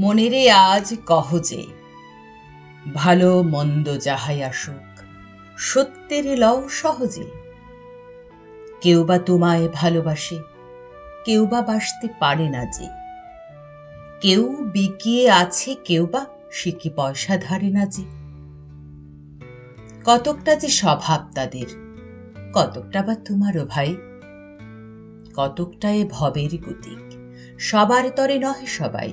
মনেরে আজ কহ যে, ভালো মন্দ যাহাই আসুক, সত্যের লও সহজে। কেউ বা তোমায় ভালোবাসে, কেউ বা বাসতে পারে না যে। কেউ বিকিয়ে আছে, কেউ বা সে কি পয়সা ধারে না যে। কতকটা যে স্বভাব তাদের, কতকটা বা তোমারও ভাই। কতকটা এ ভবের গতিক, সবার তরে নহে সবাই।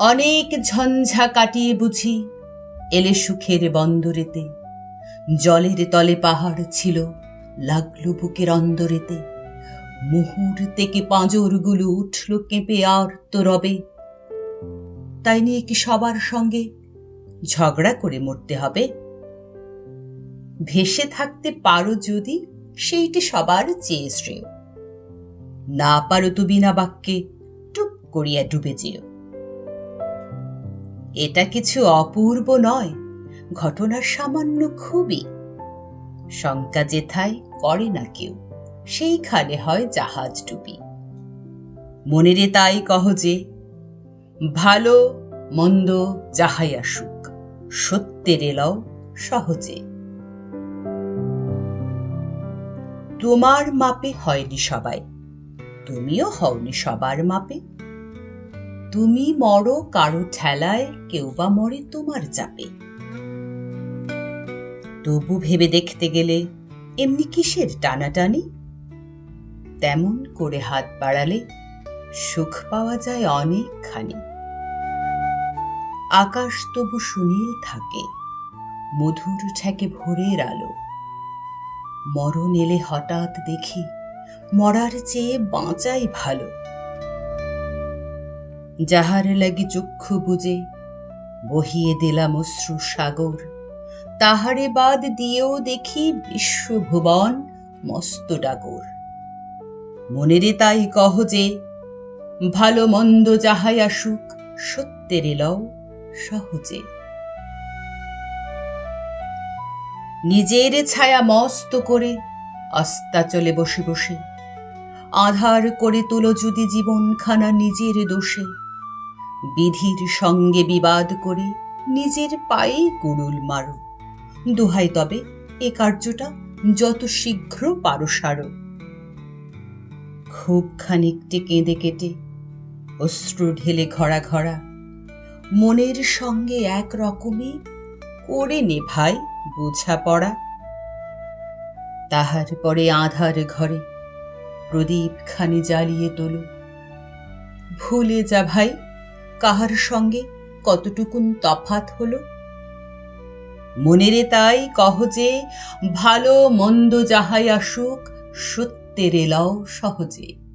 অনেক ঝঞ্ঝা কাটিয়ে বুঝি, এলে সুখের বন্দরেতে। জলের তলে পাহাড় ছিল, লাগল বুকের অন্দরেতে। মুহূর্তে পাঁজরগুলো উঠল কেঁপে আর তো রবে। তাই নিয়ে কি সবার সঙ্গে ঝগড়া করে মরতে হবে? ভেসে থাকতে পারো যদি, সেইটি সবার চেয়ে শ্রেয়। না পারো তো বিনা বাক্যে, টুপ করিয়া ডুবে যেও। এটা কিছু অপূর্ব নয়, ঘটনার সামান্য খুবই। শঙ্কা যেথায় করে না কেউ, সেইখানে হয় জাহাজ ডুবি মনেরে তাই কহ যে, ভালো, মন্দ যাহাই আসুক, সত্যের এলাও সহজে। তোমার মাপে হয়নি সবাই, তুমিও হওনি সবার মাপে। তুমি মরো কারও ঠেলায়, কেউ বা মরে তোমার চাপে। তবু ভেবে দেখতে গেলে এমনি কিসের টানাটানি? তেমন করে হাত বাড়ালে সুখ পাওয়া যায় অনেকখানি। আকাশ তবু সুনীল থাকে, মধুর ঠেকে ভোরের আলো। মরণ এলে হঠাৎ দেখি মরার চেয়ে বাঁচাই ভালো। যাহার লাগি চক্ষু বুঝে বহিয়ে দিলাম অশ্রু সাগর। তাহারে বাদ দিয়েও দেখি বিশ্বভুবন মস্ত ডাগর। মনেরে তাই কহ যে, ভালো মন্দ যাহাই আসুক, সত্যের এলও সহজে। নিজের ছায়া মস্ত করে অস্তাচলে বসে বসে। আধার করে তোলো যদি জীবনখানা নিজের দোষে। বিধির সঙ্গে বিবাদ করে নিজের পায়ে গুড়ুল মারো। দোহাই তবে এ কার্যটা যত শীঘ্র পারো সারো খুব খানিকটি কেঁদে কেটে, অশ্রু ঢেলে ঘরা ঘরা মনের সঙ্গে এক রকমে করে নে ভাই বোঝাপড়া। তাহার পরে আধার ঘরে প্রদীপ খানি জ্বালিয়ে তোলো। ভুলে যা ভাই কাহার সঙ্গে কতটুকুন তফাত হলো? মনেরে তাই কহ যে, ভালো মন্দ যাহাই আসুক, সত্যের এলাও সহজে।